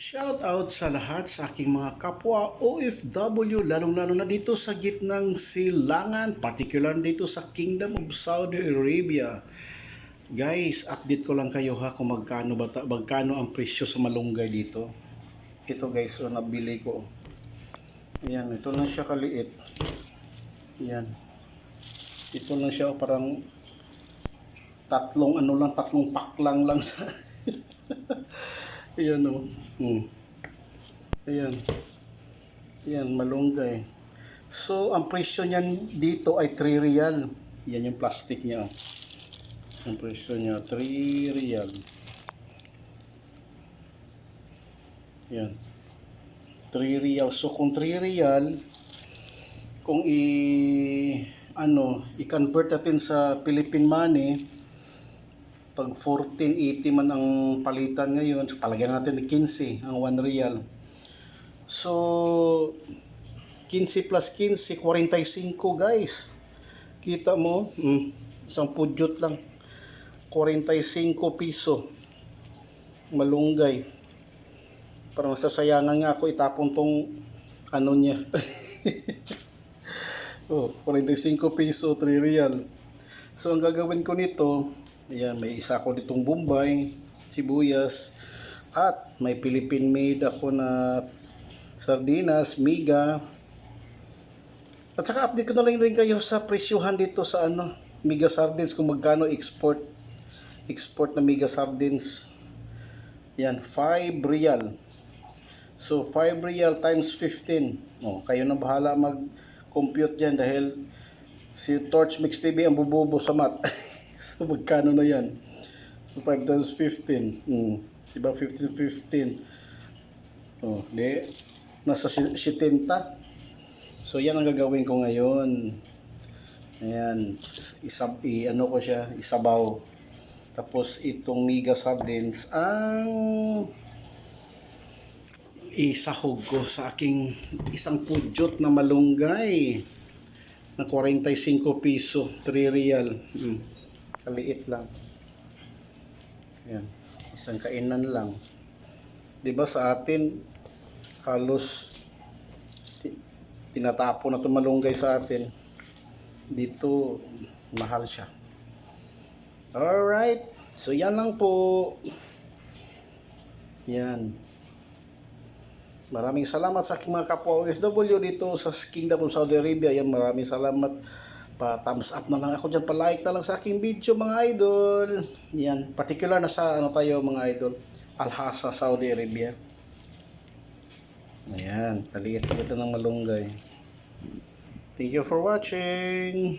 Shout out sa lahat sa aking mga kapwa OFW, lalong-lalo na dito sa gitnang silangan, particular dito sa Kingdom of Saudi Arabia. Guys, update ko lang kayo ha kung magkano, ba, magkano ang presyo sa malunggay dito. Ito guys, so nabili ko. Ayan, ito lang siya kaliit. Ayan. Ito lang siya parang tatlong ano lang, tatlong paklang lang sa Ayan o. Hmm. Ayan. Ayan, malunggay. So, ang presyo niyan dito ay 3 real. Yan yung plastic niya. oh. Ang presyo niya, 3 real. Yan. 3 real. So, kung 3 real, kung i ano, i-convert natin sa Philippine money, pag 1480 man ang palitan ngayon, palagyan natin ng 15 ang 1 real. So 15 plus 15, 45 guys. Kita mo, mm, isang pudyot lang. 45 piso. Malunggay. Parang masasayangan nga ako itapon tong ano niya. oh, 45 piso, 3 real. So ang gagawin ko nito, ayan, may isa ko ditong Bombay, sibuyas, at may Philippine made ako na sardinas, miga. At saka update ko na lang rin kayo sa presyuhan dito sa ano, miga sardines kung magkano export export na miga sardines. Yan, 5 real. So 5 real times 15. Oh, kayo na bahala mag-compute diyan dahil si Torch Mix TV ang bububo sa mat. so magkano na yan? So 5 times 15. Hmm. Diba 15 15. Oh, di nasa si- 70. So yan ang gagawin ko ngayon. Ayan, isa i ano ko siya, isabaw. Tapos itong miga sardines ang isahog ko sa aking isang pudyot na malunggay na 45 piso, 3 real. Hmm. Kaliit lang. Yan. Isang kainan lang. 'Di ba sa atin halos ti- tinatapon na 'tong malunggay sa atin. Dito mahal siya. Alright. So yan lang po. Yan. Maraming salamat sa aking mga kapwa OFW dito sa Kingdom of Saudi Arabia. Yan, maraming salamat. Pa thumbs up na lang ako dyan. Pa-like na lang sa aking video mga idol. Yan, particular na sa ano tayo mga idol. Al-Hasa, Saudi Arabia. Ayan, kaliit ito ng malunggay. Thank you for watching.